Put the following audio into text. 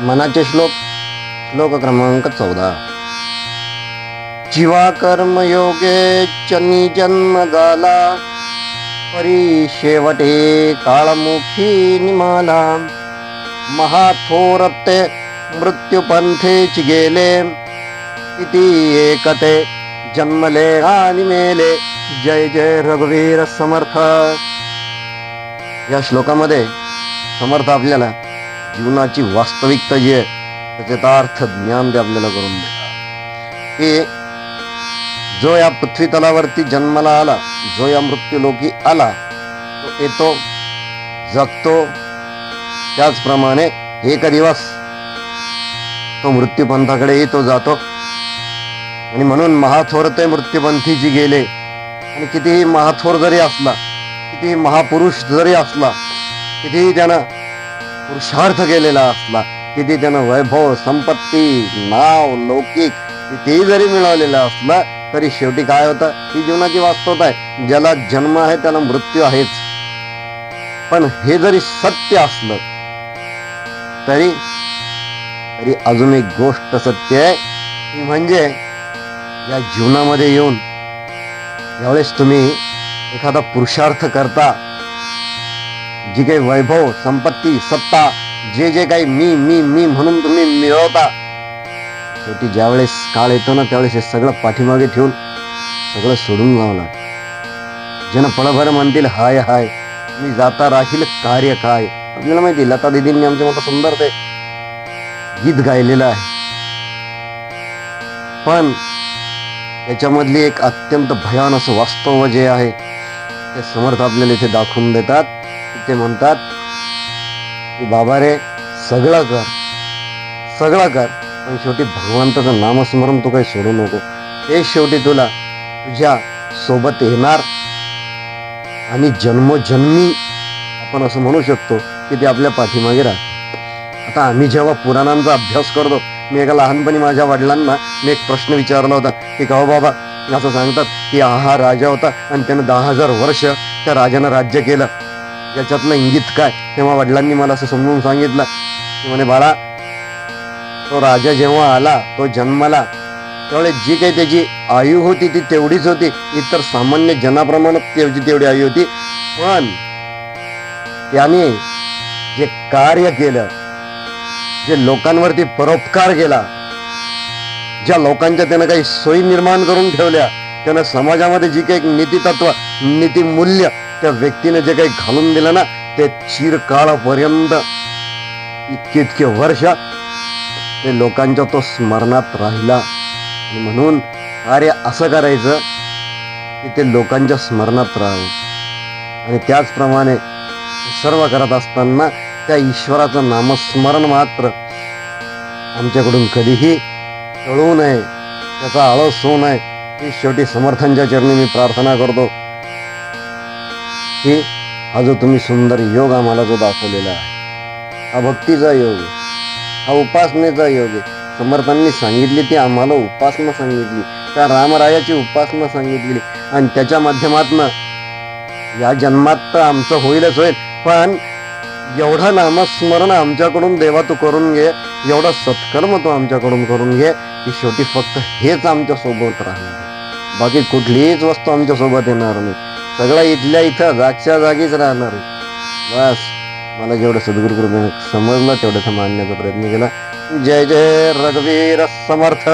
मनाचे श्लोक श्लोक क्रमांक चौदा. जीवा कर्म योगे चनी जन्म झाला परी शेवटे काळमुखी निमाला. महाथोरते मृत्युपंथेच गेले इति एकते जन्मले आणि मेले. जय जय रघुवीर समर्थ. या श्लोकामध्ये समर्थ आपल्याला जीवनाची वास्तविकता जी आहे त्याचे यथार्थ ज्ञान ते आपल्याला करून देतात की जो या पृथ्वी तलावरती जन्माला आला जो या मृत्यूलोकी आला तो येतो जगतो त्याचप्रमाणे एक दिवस तो मृत्यूपंथाकडे येतो जातो. आणि म्हणून महाथोर ते मृत्यूपंथीची गेले आणि कितीही महाथोर जरी असला कितीही महापुरुष जरी असला कितीही त्यानं पुरुषार्थ केलेला असला किती त्यानं वैभव संपत्ती नाव लौकिक कितीही जरी मिळवलेला असला तरी शेवटी काय होतं? ही जीवनाची वास्तवता आहे. ज्याला जन्म आहे त्याला मृत्यू आहेच. पण हे जरी सत्य असलं तरी तरी अजून एक गोष्ट सत्य आहे. ती म्हणजे या जीवनामध्ये येऊन यावेळेस तुम्ही एखादा पुरुषार्थ करता जी काही वैभव संपत्ती सत्ता जे जे काही मी मी मी म्हणून तुम्ही मिळवता शेवटी ज्यावेळेस काळ येतो ना त्यावेळेस हे सगळं पाठीमागे ठेवून सगळं सोडून जावं लागतं. ज्यानं पळभर म्हणतील हाय हाय मी जाता राहील कार्य काय? आपल्याला माहिती लता दिदींनी आमच्या मोठं सुंदर ते गीत गायलेलं आहे. पण त्याच्यामधली एक अत्यंत भयान असं वास्तव जे आहे ते समर्थ आपल्याला इथे दाखवून देतात. ते म्हणतात की बाबा रे सगळं कर सगळं कर पण शेवटी भगवंताचं नामस्मरण तू काही सोडू नको. ते शेवटी तुला तुझ्या सोबत येणार आणि जन्मोजन्मी आपण असं म्हणू शकतो की ते आपल्या पाठीमागे राहत आता आम्ही जेव्हा पुराणांचा अभ्यास करतो मी एका लहानपणी माझ्या वडिलांना मी एक प्रश्न विचारला होता की का हो बाबा? असं सांगतात की हा हा राजा होता आणि त्यानं दहा हजार वर्ष त्या राजानं राज्य केलं. याच्यातलं इंगित काय? तेव्हा वडिलांनी मला असं समजून सांगितलं. की म्हणे बाळा तो राजा जेव्हा आला तो जन्माला त्यावेळेस जी काही त्याची आयु होती ती तेवढीच होती. इतर सामान्य जनाप्रमाणे त्याची तेवढी आयु होती. पण त्याने जे कार्य केलं जे लोकांवरती परोपकार केला ज्या लोकांच्या त्यानं काही सोयी निर्माण करून ठेवल्या त्यानं समाजामध्ये जी काही नीतितत्व नीतिमूल्य त्या व्यक्तीने जे काही घालून दिलं ना ते चिरकाळापर्यंत इतके इतके वर्ष ते लोकांच्या तो स्मरणात राहिला. म्हणून कार्य असं करायचं की ते लोकांच्या स्मरणात राहावं. आणि त्याचप्रमाणे सर्व करत असताना त्या ईश्वराचं नामस्मरण मात्र आमच्याकडून कधीही टळू नये. त्याचा आळस होऊ नये. ही शेवटी समर्थांच्या चरणी मी प्रार्थना करतो की हा जो तुम्ही सुंदर योग आम्हाला जो दाखवलेला आहे हा भक्तीचा योग आहे हा उपासनेचा योग आहे. समर्थांनी सांगितली ती आम्हाला उपासना सांगितली त्या रामरायाची उपासना सांगितली आणि त्याच्या माध्यमातनं या जन्मात तर आमचं होईलच होईल पण एवढं नामस्मरण आमच्याकडून देवा तू करून घे. एवढा सत्कर्म तू आमच्याकडून करून घे की शेवटी फक्त हेच आमच्यासोबत राहणार बाकी कुठलीच वस्तू आमच्यासोबत येणार नाही. सगळा इथल्या इथं जागच्या जागीच राहणार बस. मला जेवढं सद्गुरुकृपे समजलं तेवढं मानण्याचा मांडण्याचा प्रयत्न केला. जय जय रघुवीर समर्थ.